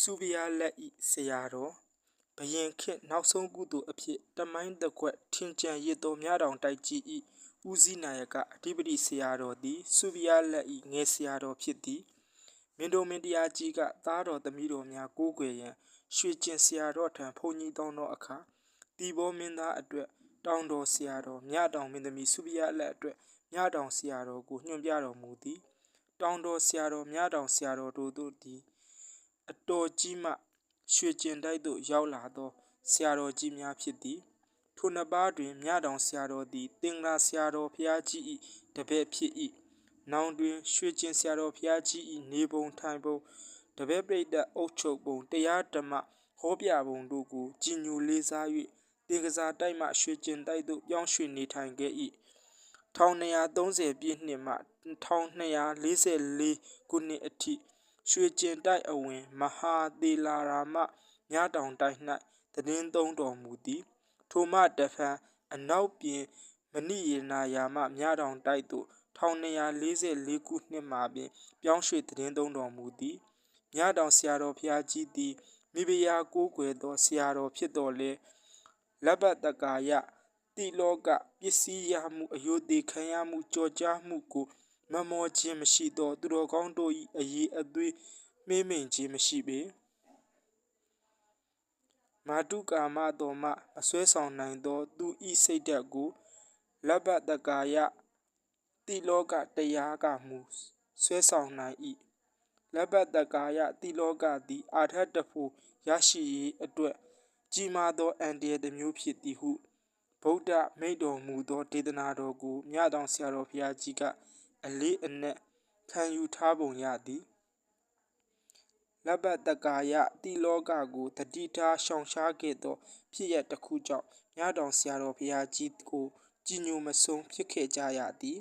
စုဗျာလက်ဤဆရာတော်ဘယင်ခေတ်နောက်ဆုံးကုသိုလ်အဖြစ်တမိုင်းတစ်ခွက်ထင်ကြံရစ်တော်မြတောင်တိုက်ကြီးဤဦးစီးနာယကအဓိပတိဆရာတော်သည်စုဗျာလက်ဤငယ်ဆရာတော်ဖြစ်သည်မင်းတို့မင်းတရားကြီးကသားတော်သမီးတော်များကိုးကွယ်ရန်ရွှေကျင်ဆရာတော်ထံဘုန်းကြီးတောင်းသောအခါတီဘောမင်းသားအတွက်တောင်းတော်ဆရာတော်မြတောင်မင်းသမီးစုဗျာလက်အတွက်မြတောင်ဆရာတော်ကိုညွှန်ပြတော်မူသည် တောင်းတော်ဆရာတော်မြတောင်ဆရာတော်တို့တို့သည် အတော်ကြီးမှ ရွှေကျင်တိုက်သို့ ရောက်လာသော ဆရာတော်ကြီးများဖြစ်သည် ထိုနှစ်ပါးတွင် မြတောင်ဆရာတော်သည်တင်္ဂလာဆရာတော်ဖျားကြီး၏တပည့်ဖြစ်၏နောင်တွင် ရွှေကျင်ဆရာတော်ဖျားကြီး၏နေပုံထိုင်ပုံ တပည့်ပြိတ္တအုပ်ချုပ်ပုံ တရားဓမ္မဟောပြပုံတို့ကို ကြည်ညိုလေးစား၍တင်ကစားတိုက်မှ ရွှေကျင်တိုက်သို့ ပြောင်းရွှေ့နေထိုင်ခဲ့၏1230ပြည့်နှစ်မှ1244ခုနှစ်အထိ ရွှေကျင်တိုက်အဝင် မဟာသေလာရာမမြတောင်တိုက်၌တည်င်းသုံးတော်မူသည်ထိုမှတဖန်အနောက်ပြင်မဏိယေနာယာမမြတောင်တိုက်သို့1244ခုနှစ်မှာပင် ပြောင်းရွှေ့တည်င်းသုံးတော်မူသည်မြတောင်ဆရာတော်ဖျားကြီးသည်မိဖုရားကိုးကွယ်သောဆရာတော်ဖြစ်တော်လဲလက်ပတ်တကာယတိလောကပစ္စည်းရမှုအယုသေးခံရမှုကြောကြားမှုကို မမောခြင်းမရှိသော သူတော်ကောင်းတို့၏အရေးအသွေးမေးမိန်ခြင်းမရှိပေမာတုကာမတော်မှအစွဲဆောင်နိုင်သော သူဤစိတ်ဓာတ်ကိုလဘတကာယတိလောကတရားကမူဆွဲဆောင်နိုင်၏လဘတကာယတိလောကသည် အာထတဖို့ရရှိရေးအတွက် ကြီးမားသောအန္တရာယ်တစ်မျိုးဖြစ်သည်ဟုဗုဒ္ဓမိန့်တော်မူသောဒေသနာတော်ကိုမြတ်တော်ဆရာတော်ဘုရားကြီးက အလေးအနက်ခံယူထားပုံရသည်လဘတကာယတိလောကကိုတတိထားရှောင်ရှားခဲ့သော ဖြစ်ရတစ်ခုကြောင့်မြတ်တော်ဆရာတော်ဘုရားကြီးကိုကြည်ညိုမဆုံးဖြစ်ခဲ့ကြရသည်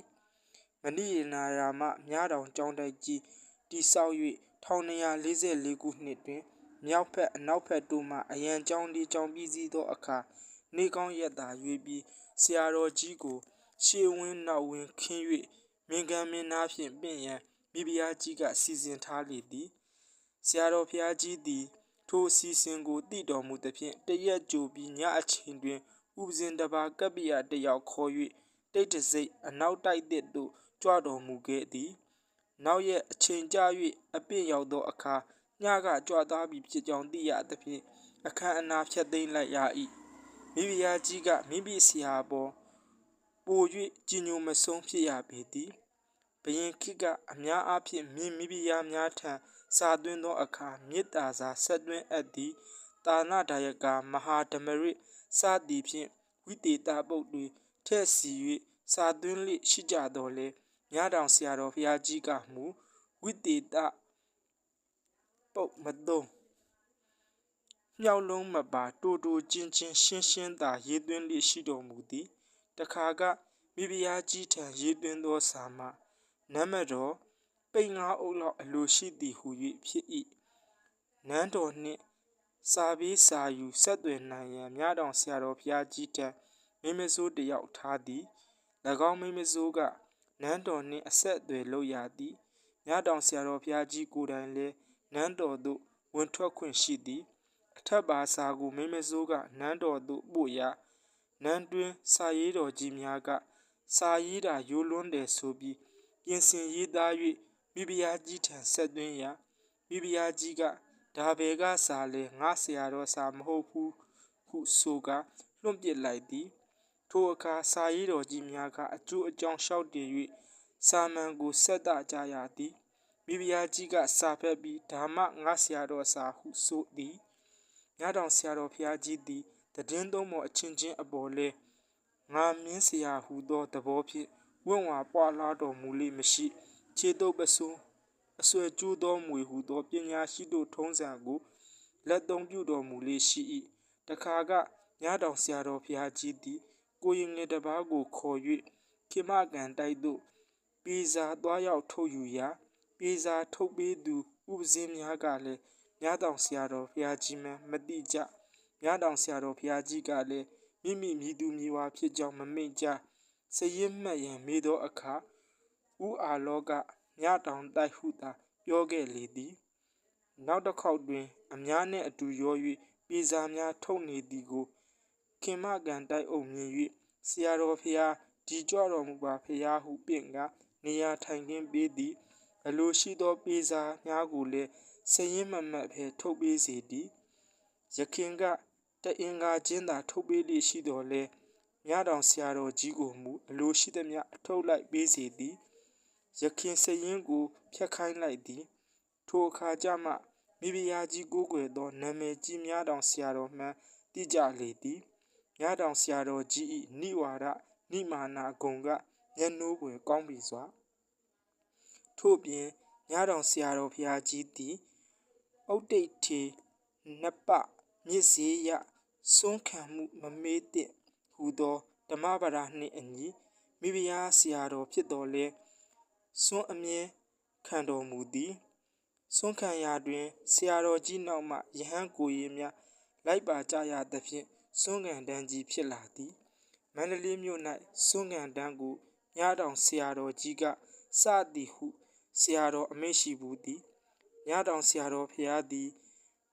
မဏိရနာရာမမြတ်တော်ကျောင်းတိုက်ကြီးတိဆောက်၍1244ခုနှစ်တွင်မြောက်ဖက်အနောက်ဖက်တို့မှအရန်ကျောင်းလေးကျောင်းပြီးစီးသောအခါနေကောင်းရက်သာရွေးပြီးဆရာတော်ကြီးကိုရှေးဝင်းနောက်ဝင်းခင်း၍ မင်္ဂန်မင်းသားဖြင့်ပင့်ရန်မိဖုရားကြီးကစီစဉ်ထားလေသည်ဆရာတော်ဘုရားကြီးသည် ထိုအစီအစဉ်ကိုတည်တော်မူသဖြင့်တရက်ကြိုပြီးညအချိန်တွင်ဥပဇင်တပါကပ္ပိယတယောက်ခေါ်၍တိတ်တစိတ်အနောက်တိုက်သစ်သို့ကြွတော်မူခဲ့သည် နောက်ရက်အချိန်ကြာ၍အပင့်ရောက်သောအခါညကကြွသွားပြီဖြစ်ကြောင်းသိရသဖြင့်အခမ်းအနားဖြတ်သိမ်းလိုက်ရ၏မိဖုရားကြီးကမိမိဆရာပေါ် ပို၍ကြည်ညိုမဆုံးဖြစ်ရပေသည်ဘယင်ခိကအများအားဖြင့်မြင်မိဖုရားများထံစာသွင်းသောအခါမေတ္တာစာဆက်သွင်းအပ်သည်တာဏဒါယကမဟာဓမ္မရစ်စသည်ဖြင့်ဝိတေတာပုတ်တွေထက်စီ၍စာသွင်းလိရှိကြတော်လဲမြတောင်ဆရာတော်ဘုရားကြီးကမူဝိတေတပုတ်မသုံးမြောက်လုံးမပါတိုတိုချင်းချင်းရှင်းရှင်းသာရေးသွင်းလိရှိတော်မူသည် တခါကမိဖုရားကြီးထံရေးသွင်းသောစာမှနမတော်ပိန်ငါအုပ်လောက်အလိုရှိသည်ဟု၍ဖြစ်၏နန်းတော်နှင့်စာပေးစာယူဆက်သွယ်နိုင်ရန်မြတောင်ဆရာတော်ဘုရားကြီးထံမိမစိုးတယောက်ထားသည်၎င်းမိမစိုးကနန်းတော်နှင့်အဆက်အသွယ်လုပ်ရသည်မြတောင်ဆရာတော်ဘုရားကြီးကိုယ်တိုင်လည်းနန်းတော်သို့ဝင်ထွက်ခွင့်ရှိသည်အထက်ပါစာကိုမိမစိုးကနန်းတော်သို့ပို့ရ နန်းတွင်စာရေးတော်ကြီးများက စာရေးတာရိုးလွန်းတယ်ဆိုပြီးပြင်ဆင်ရေးသား၍မိဖုရားကြီးထံဆက်သွင်းရာမိဖုရားကြီးကဒါဘယ်ကစာလဲငါဆရာတော်စာမဟုတ်ဘူးဟုဆိုကာလွှင့်ပစ်လိုက်သည်ထိုအခါစာရေးတော်ကြီးများကအကျိုးအကြောင်းလျှောက်တည်၍စာမန်ကိုဆက်တကြရသည်မိဖုရားကြီးကစာဖက်ပြီးဓမ္မငါဆရာတော်စာဟုဆိုသည်ညတောင်ဆရာတော်ဘုရားကြီးသည် တည်င်းသုံးပေါ်အချင်းချင်းအပေါ်လဲငါမင်းဆရာဟူသောသဘောဖြင့်ဝင့်ဝါပွာလာတော်မူလိမရှိခြေတုပ်ပစိုးအဆွဲကျိုးသောမွေဟုသောပညာရှိတို့ထုံးစံကိုလက်သုံးပြုတော်မူလေရှိ၏တခါကညတောင်ဆရာတော်ဘုရားကြီးသည်ကိုရင်ငယ်တစ်ပါးကိုခေါ်၍ခေမကန်တိုက်သို့ပြေစာသွားရောက်ထုတ်ယူရာပြေစာထုတ်ပေးသူဥပဇင်းများကလည်းညတောင်ဆရာတော်ဘုရားကြီးမှမတိကြ ညတောင်ဆရာတော်ဘုရားကြီးကလည်းမိမိမြည်သူမြည်ဝါဖြစ်ကြောင်းမမိတ်ကြစရင်မှတ်ရန်မေးသောအခါဥအာလောကညတောင်တိုက်ဟုသာပြောခဲ့လေသည်နောက်တစ်ခေါက်တွင် အများနှင့်အတူရော၍ပေစာများထုတ်နေသည်ကိုခင်မကန်တိုက်အုပ်မြင်၍ဆရာတော်ဖျားဒီကြွတော်မူပါဖျားဟုပင့်ကနေရာထိုင်ခင်းပေးသည်အလိုရှိသောပေစာများကိုလည်းစည်ရင်မမှတ်ဘဲထုတ်ပေးစေသည်ယခင်က တအင်္ဂါချင်းသာထုတ်ပေးလိရှိတော်လဲမြတောင်ဆရာတော်ကြီးကိုမူအလိုရှိသမျှအထုတ်လိုက်ပေးစေသည်ယခင်စည်ရင်ကိုဖျက်ခိုင်းလိုက်သည်ထိုအခါကျမှမိဖုရားကြီးကိုးကွယ်သောနာမည်ကြီးများတောင်ဆရာတော်မှန်းသိကြလေသည်များတောင်ဆရာတော်ကြီး၏နိဝါဒနိမာနာဂုံကမျက်နှိုးပွေကောင်းပြီစွာထို့ပြင်များတောင်ဆရာတော်ဖျားကြီးသည်ဥဒိတ်ထေနှစ်ပမြစ်စေရ စွန့်ခံမှုမမေးသင့်ဟူသောဓမ္မပဒနှင့်အညီမိဖုရားဆရာတော်ဖြစ်တော်လဲစွန့်အမြဲခံတော်မူသည်စွန့်ခံရာတွင်ဆရာတော်ကြီးနောက်မှယဟန်ကိုရီများလိုက်ပါကြရသဖြင့်စွန့်ခံတန်းကြီးဖြစ်လာသည်မန္တလေးမြို့၌စွန့်ခံတန်းကိုညတောင်ဆရာတော်ကြီးကစသည်ဟုဆရာတော်အမိန့်ရှိဘူးသည်ညတောင်ဆရာတော်ဖျားသည်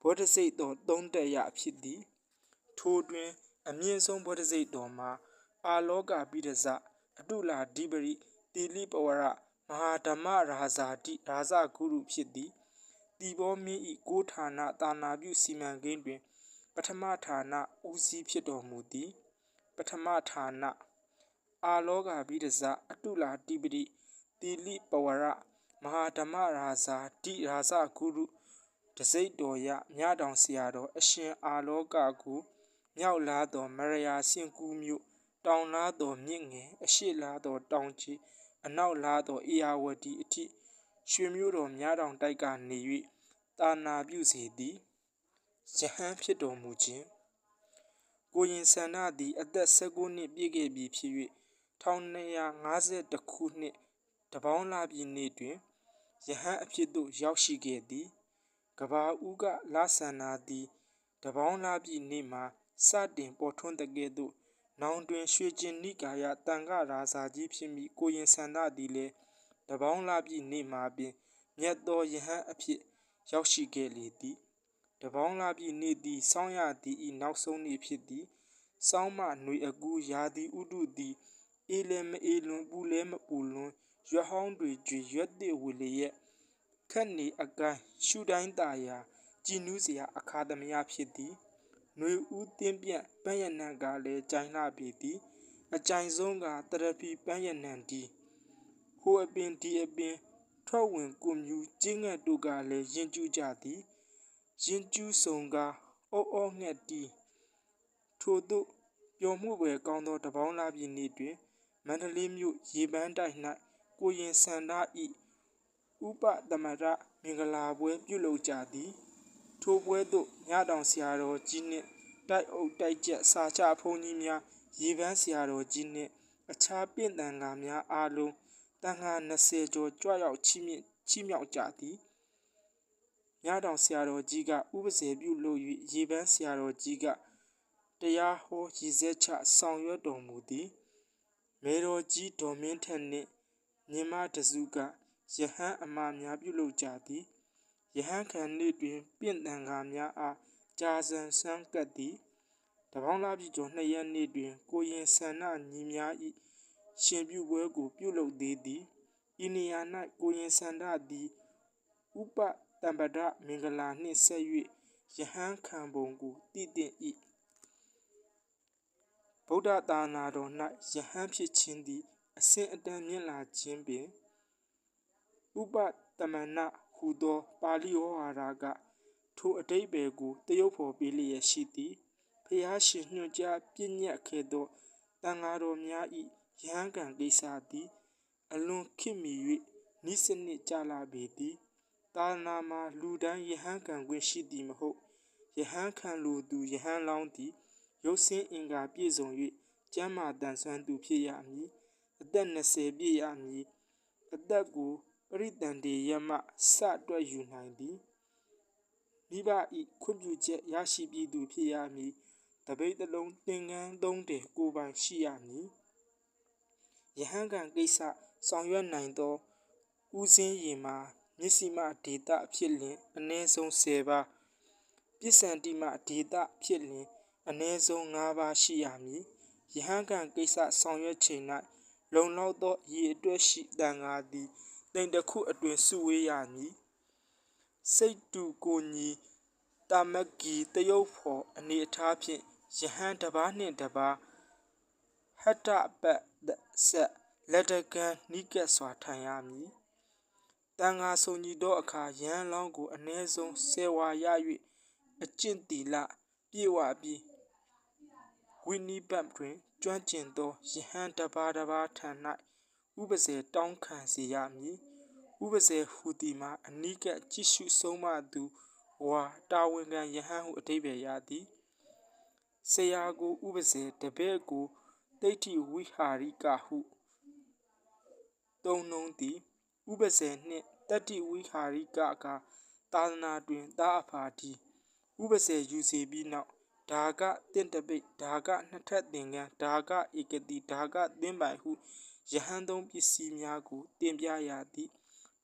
ဘောဓစိတ်တော်သုံးတက်ရဖြစ်သည် ထိုတွင် အမြင့်ဆုံးဘောဓစိတ်တော်မှာ အာလောကပိဒဇအတုလာဓိပရိတိလိပဝရမဟာဓမ္မရာဇာတိရာဇဂုရုဖြစ်သည်တီဘောမင်းဤကိုဌာနတာနာပြုစီမံကိန်းတွင် ပထမဌာနဦးစီးဖြစ်တော်မူသည် ပထမဌာနအာလောကပိဒဇအတုလာတိပရိတိလိပဝရမဟာဓမ္မရာဇာတိရာဇဂုရုတစိတ်တော်ရမြတောင်ဆရာတော်အရှင်အာလောကကို မြောက်လားတော်မရယာစင်ကူးမြို့တောင်လားတော်မြင့်ငယ်အရှိလားတော်တောင်ကြီးအနောက်လားတော်အေယာဝတီအထိရွှေမျိုးတော်မြတောင်တိုက်ကနေ၍တာနာပြုစေသည်ယဟန်ဖြစ်တော်မူခြင်းကိုရင်ဆန္ဒသည်အသက်19နှစ်ပြည့်ခဲ့ပြီဖြစ်၍1252ခုနှစ်တပေါင်းလာပြည်နေ့တွင်ယဟန်အဖြစ်သို့ရောက်ရှိခဲ့သည်ကဘာဦးကလာဆန္နာသည်တပေါင်းလာပြည်နေ့မှာ စတင်ပေါ်ထွန်းတဲ့ကဲ့သို့နောင်တွင်ရွှေကျင်နိကာယတန်ခရာဇာကြီးဖြစ်မိကိုရင်ဆန္ဒသည်လည်းတပေါင်းလာပြည်နေ့မှာပင်မြတ်သောယဟန်အဖြစ်ရောက်ရှိခဲ့လေသည်တပေါင်းလာပြည်နေ့သည်စောင်းရသည်ဤနောက်ဆုံးနေ့ဖြစ်သည်စောင်းမຫນွေအကူရာသည်ဥတုသည်အေးလည်းမအေးလွန်ပူလည်းမပူလွန်ရွက်ဟောင်းတွေကြွေရွက်တဲ့ဝေလျက်ခက်နေအကိုင်းရှူတိုင်းตาယာကြည်နူးစရာအခါသမယဖြစ်သည် ຫນွေဦးတင်းပြန့်ပန်းရနံကလည်းကြိုင်လှပြီသည်အကြိုင်ဆုံးကတရပီပန်းရနံဒီဟိုအပင်ဒီအပင်ထွက်ဝင်ကိုမြူကျင်းငတ်တို့ကလည်းရင်ကျူးကြသည်ရင်ကျူးဆုံကအောအောငှက်တီထို့သို့ပျော်မှုပဲကောင်းသောတပေါင်းလာပြည်နေ့တွင်မန္တလေးမြို့ရေပန်းတိုက်၌ကိုရင်စန္ဒဤဥပသမရမင်္ဂလာပွဲပြုလုပ်ကြသည် ထိုပွဲသို့ညတောင်ဆရာတော်ကြီးနှင့်တိုက်အုပ်တိုက်ကျက်စာချဘုန်းကြီးများရေပန်းဆရာတော်ကြီးနှင့်အခြားပင့်တန်ကာများအားလုံးတန်ခါ20ကျော်ကြွရောက်ချီးမြှင့်ချီးမြှောက်ကြသည်ညတောင်ဆရာတော်ကြီးကဥပဇေပြုလုပ်၍ရေပန်းဆရာတော်ကြီးကတရားဟောရည်စက်ချဆောင်ရွက်တော်မူသည်မေတော်ကြီးဒေါ်မင်းထက်နှင့်ညီမတစုကယဟန်အမများပြုလုပ်ကြသည် ယဟန်ခံနေ့တွင်ပင့်တန်ကာများအားကြာစံဆန်းကပ်သည်တပေါင်းလာပြီကျော်နှစ်ရက်နေ့တွင် ကိုရင်ဆန္ဒညီများ၏ရှင်ပြုပွဲကို ပြုလုပ်သေးသည်ဤနေရာ၌ကိုရင်ဆန္ဒသည်ဥပတံပဒမင်္ဂလာနှင့်ဆက်၍ယဟန်ခံပုံကိုတည်တင်၏ဗုဒ္ဓသာနာတော်၌ယဟန်ဖြစ်ခြင်းသည်အစဉ်အတန်မြင့်လာခြင်းပင်ဥပတမဏ ဟူသော ပါဠိဝါဒကထိုအတိတ်ပဲကိုတရုပ်ဖော်ပေးလျက်ရှိသည်ဖျားရှင်ညွှန်ကြားပြည့်ညက်ခဲ့သောတန်ဃာတော်များ၏ယဟန်ကံကိစ္စသည် အလွန်ခေတ်မီ၍နိစနစ်ကြလာပေသည်သာနာမှာလူတိုင်းယဟန်ခံခွင့်ရှိသည်မဟုတ်ယဟန်ခံလိုသူယဟန်လောင်းသည်ရုပ်ဆင်းအင်္ဂါပြည့်စုံ၍ကျမ်းမာတန်ဆွမ်းသူဖြစ်ရမည်အသက်20ပြည့်ရမည်အသက်ကို ပရိတန်တေယမစတွက်ယူနိုင်သည်မိဘဤခွင့်ပြုချက်ရရှိပြီးသူဖြစ်ရမည်တပိတ်တလုံးသင်္ကန်းသုံးတယ်ကိုပိုင်ရှိရမည်ယဟန်ကံကိစ္စဆောင်ရွက်နိုင်သောဦးစင်းရင်မှာမျက်စိမဒေတာဖြစ်လျင်အနည်းဆုံး10ပါးပစ္စံတိမဒေတာဖြစ်လျင်အနည်းဆုံး5ပါးရှိရမည်ယဟန်ကံကိစ္စဆောင်ရွက်ချိန်၌လုံလောက်သောရည်အတွက်ရှိတန်ဃာသည် တိမ်တစ်ခုအတွင်စုဝေးရမည်စိတ်တူကိုညီတာမကီတယုတ်ဖော်အနေအထားဖြင့်ယဟန်တစ်ပါးနှင့်တစ်ပါးဟတ္တပတ်ဆက်လက်တကံနိကတ်စွာထိုင်ရမည်တန်ဃာဆုံညီသောအခါယဟန်လောင်းကိုအ ਨੇ ဆုံးဆယ်ဝါရ၍အကျင့်တီလပြေဝပြီးဝိနိပတ်တွင်ကျွမ်းကျင်သောယဟန်တစ်ပါးတစ်ပါးထံ၌ ဥပဇေတောင်းခံစေရမည်ဥပဇေဟူသည်မှာအနိကကြည့်ရှုဆုံးမသူဝါတာဝန်ခံယဟန်ဟုအဓိပ္ပာယ်ရသည်ဆရာကိုဥပဇေတပည့်ကိုတိဋ္ဌိဝိဟာရိကဟုသုံးနှုံးသည်ဥပဇေနှင့်တတ္တိဝိဟာရိကကသာသနာတွင်တာအဖာဒီဥပဇေယူစီပြီးနောက်ဒါကတင့်တပိတ်ဒါကနှစ်ထပ်သင်္ကန်းဒါကဧကတိဒါကသင်္ပိုင်ဟု ယဟန်သုံးပစ္စည်းများကိုတင်ပြရသည်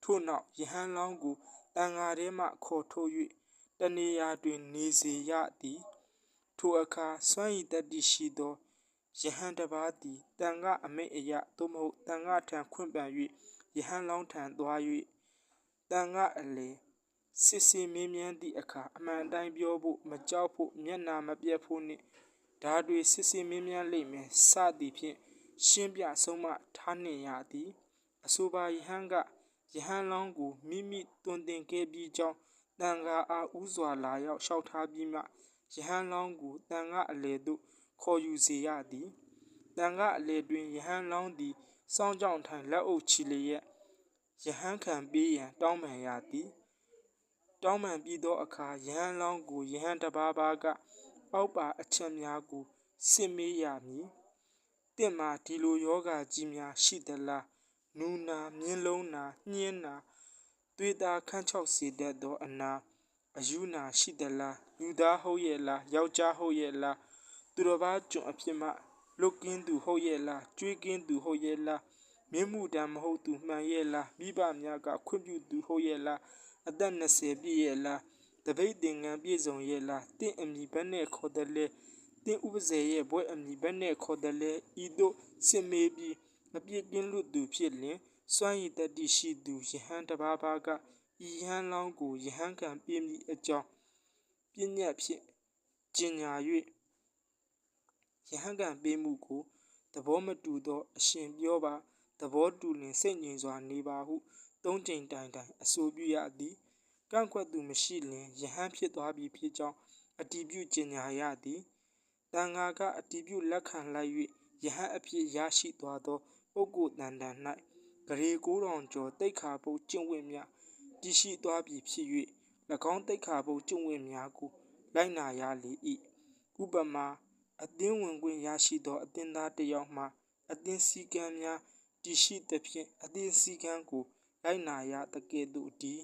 ထို့နောက်ယဟန်လောင်းကိုတန်ဃာထဲမှခေါ်ထုတ်၍တနေရာတွင်နေစေရသည်ထိုအခါစွမ်းရည်တတ္တိရှိသောယဟန်တစ်ပါးသည်တန်ကအမိတ်အယသို့မဟုတ်တန်ကထံခွင့်ပန်၍ယဟန်လောင်းထံသွား၍တန်ကအလေစစ်စစ်မင်းမြန်းသည့်အခါအမှန်တိုင်းပြောဖို့မကြောက်ဖို့မျက်နာမပြတ်ဖို့နှင့်ဓာတွေစစ်စစ်မင်းမြန်းလိမ့်မယ်စသည်ဖြင့် ရှင်းပြဆုံးမထားနှင့်ရသည်အဆိုပါယဟန်ကယဟန်လောင်းကိုမိမိတွင်တင်ခဲ့ပြီးကြောင်းတန်ဃာအားဥစွာလာရောက်လျှောက်ထားပြီးမှယဟန်လောင်းကိုတန်ဃာအလေသို့ခေါ်ယူစေရသည်တန်ကအလေတွင်ယဟန်လောင်းသည်စောင်းကြောင်ထိုင်လက်အုပ်ချီလျက်ယဟန်ခံပေးရန်တောင်းပန်ရသည်တောင်းပန်ပြီးသောအခါယဟန်လောင်းကိုယဟန်တပါးပါးကအောက်ပါအချက်များကိုစစ်မေးရမည် တင့်မှာဒီလိုယောဂကြီးများရှိသလားနူနာမြင်းလုံးနာညှင်းနာသွေးသားခန်းချောက်စေတတ်သောအနာအယူနာရှိသလားလူသားဟုတ်ရဲ့လားယောက်ျားဟုတ်ရဲ့လားသူတော်ဘာကျွန်အဖြစ်မှလွတ်ကင်းသူဟုတ်ရဲ့လားကြွေးကင်းသူဟုတ်ရဲ့လားမင်းမှုတမ်းမဟုတ်သူမှန်ရဲ့လားမိဘများကခွင့်ပြုသူဟုတ်ရဲ့လားအသက်20ပြည့်ရဲ့လားတပိတ်သင်္ကန်းပြည့်စုံရဲ့လားတင့်အမိဘက်နဲ့ခေါ်တယ်လေ တင့်ဥပဇေရဲ့ဘွဲ့အမိဘက်နဲ့ခေါ်တယ်လေဤသို့စစ်မေးပြီးအပြစ်ကင်းလွတ်သူဖြစ်လျင်စွမ်းရည်တတ္တိရှိသူယဟန်တပါးပါးကဤယဟန်လောင်းကိုယဟန်ကံပြည့်မည်အကြောင်းပြည့်ညက်ဖြင့်ကျင်ညာ၍ယဟန်ကံပေးမှုကိုသဘောမတူသောအရှင်ပြောပါသဘောတူလင်စိတ်ငြိမ်စွာနေပါဟုသုံးကြိမ်တိုင်တိုင်အဆိုပြုရသည်ကန့်ကွက်သူမရှိလျင်ယဟန်ဖြစ်သွားပြီဖြစ်ကြောင်းအတည်ပြုကျင်ညာရသည် တန်ဃာကအတည်ပြုလက်ခံလိုက်၍ယဟန်အဖြစ်ရရှိသွားသောပုဂ္ဂိုလ်တန်တန်၌ဂရေကိုးတော်ကျော်တိတ်ခါပုတ်ကျင့်ဝတ်များတည်ရှိသွားပြီဖြစ်၍၎င်းတိတ်ခါပုတ်ကျင့်ဝတ်များကိုလိုက်နာရလေ၏ဥပမာအသင်းဝင်ခွင့်ရရှိသောအသင်းသားတစ်ယောက်မှအသင်းစည်းကမ်းများတည်ရှိသဖြင့်အသင်းစည်းကမ်းကိုလိုက်နာရသကဲ့သို့တည်း